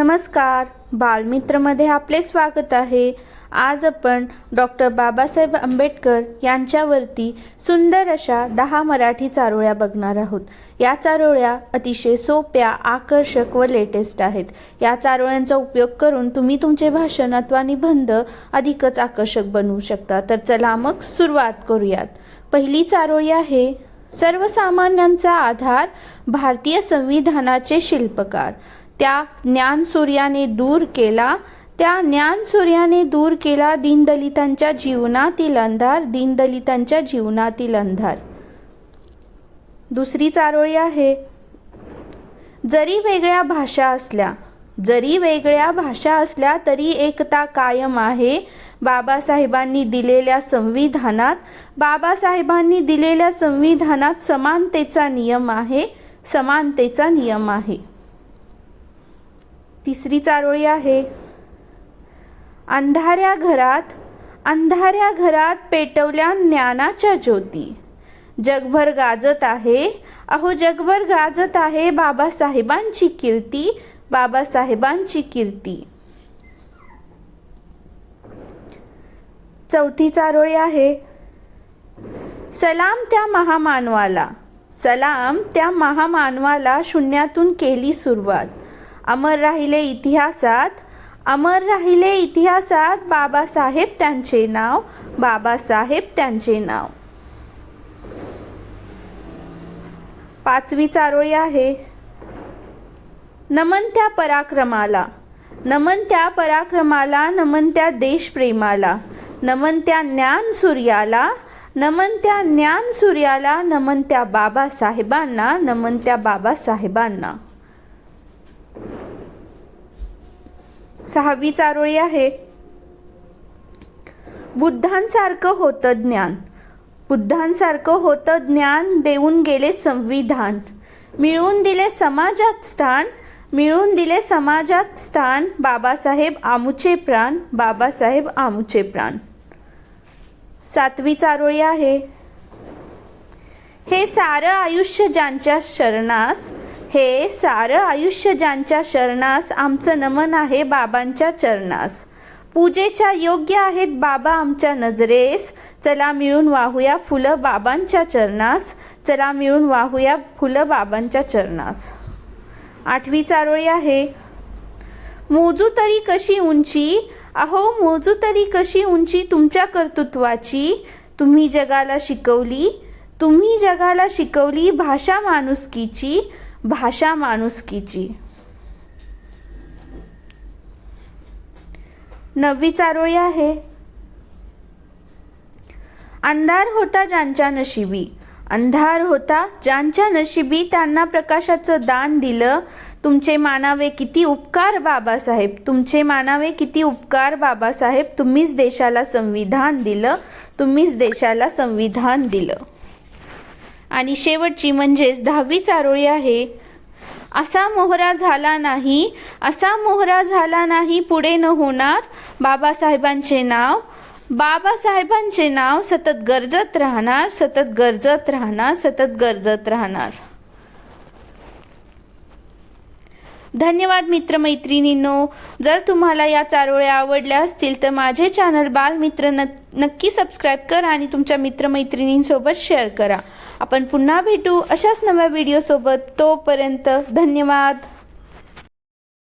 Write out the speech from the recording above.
नमस्कार. बालमित्रमध्ये आपले स्वागत आहे. आज आपण डॉक्टर बाबासाहेब आंबेडकर यांच्यावरती सुंदर अशा दहा मराठी चारोळ्या बघणार आहोत. या चारोळ्या अतिशय सोप्या आकर्षक व लेटेस्ट आहेत. या चारोळ्यांचा उपयोग करून तुम्ही तुमचे भाषण अथवा निबंध अधिकच आकर्षक बनवू शकता. तर चला मग सुरुवात करूयात. पहिली चारोळी आहे सर्वसामान्यांचा आधार भारतीय संविधानाचे शिल्पकार. त्या ज्ञानसूर्याने दूर केला. त्या ज्ञानसूर्याने दूर केला दीनदलितांच्या जीवनातील अंधार दीनदलितांच्या जीवनातील अंधार. दुसरी चारोळी आहे. जरी वेगळ्या भाषा असल्या जरी वेगळ्या भाषा असल्या तरी एकता कायम आहे. बाबासाहेबांनी दिलेल्या संविधानात बाबासाहेबांनी दिलेल्या संविधानात समानतेचा नियम आहे. समानतेचा नियम आहे. तिसरी चारोळी आहे. अंधाऱ्या घरात अंधाऱ्या घरात पेटवल्या ज्ञानाच्या ज्योती. जगभर गाजत आहे. अहो जगभर गाजत आहे बाबासाहेबांची कीर्ती बाबासाहेबांची कीर्ती. चौथी चारोळी आहे. सलाम त्या महामानवाला. सलाम त्या महामानवाला शून्यातून केली सुरुवात. अमर राहिले इतिहासात. अमर राहिले इतिहासात बाबासाहेब त्यांचे नाव बाबासाहेब त्यांचे नाव. पाचवी चारोळी आहे. नमन त्या पराक्रमाला. नमन त्या पराक्रमाला नमन त्या देशप्रेमाला. नमन त्या ज्ञान सूर्याला. नमन त्या ज्ञान सूर्याला नमन त्या बाबासाहेबांना नमन त्या बाबासाहेबांना. सहावी चारोळी आहे. बुद्धांसारखं होतं ज्ञान. बुद्धांसारखं होतं ज्ञान देऊन गेले संविधान. मिळून दिले समाजात स्थान मिळून दिले समाजात स्थान. बाबासाहेब आमुचे प्राण बाबासाहेब आमुचे प्राण. सातवी चारोळी आहे. हे सारं आयुष्य ज्यांच्या शरणास हे सारं आयुष्य ज्यांच्या शरणास आमचं नमन आहे बाबांच्या चरणास. पूजेच्या योग्य आहेत बाबा आमच्या नजरेस. चला मिळून वाहूया फुलं बाबांच्या चरणास. चला मिळून वाहूया फुलं बाबांच्या चरणास. आठवी चारोळी आहे. मोजू तरी कशी उंची? अहो मोजू तरी कशी उंची तुमच्या कर्तृत्वाची? तुम्ही जगाला शिकवली? तुम्ही जगाला शिकवली भाषा माणुसकीची? भाषा माणुसकीची. नववी चारोळी आहे. अंधार होता ज्यांच्या नशिबी. अंधार होता ज्यांच्या नशिबी त्यांना प्रकाशाचं दान दिलं. तुमचे मानावे किती उपकार बाबासाहेब. तुमचे मानावे किती उपकार बाबासाहेब. तुम्हीच देशाला संविधान दिलं. तुम्हीच देशाला संविधान दिलं. आणि शेवटची म्हणजेच दहावी चारोळी आहे. असा मोहरा झाला नाही असा मोहरा झाला नाही पुढे न होणार बाबासाहेबांचे नाव. बाबासाहेबांचे नाव सतत गरजत राहणार सतत गरजत राहणार सतत गरजत राहणार. धन्यवाद मित्रमैत्रिणींनो. जर तुम्हाला या चारोळ्या आवडल्या असतील तर माझे चॅनल बालमित्र न नक्की सबस्क्राईब करा आणि तुमच्या मित्रमैत्रिणींसोबत शेअर करा. आपण पुन्हा भेटू अशाच नव्या व्हिडिओसोबत. तोपर्यंत धन्यवाद.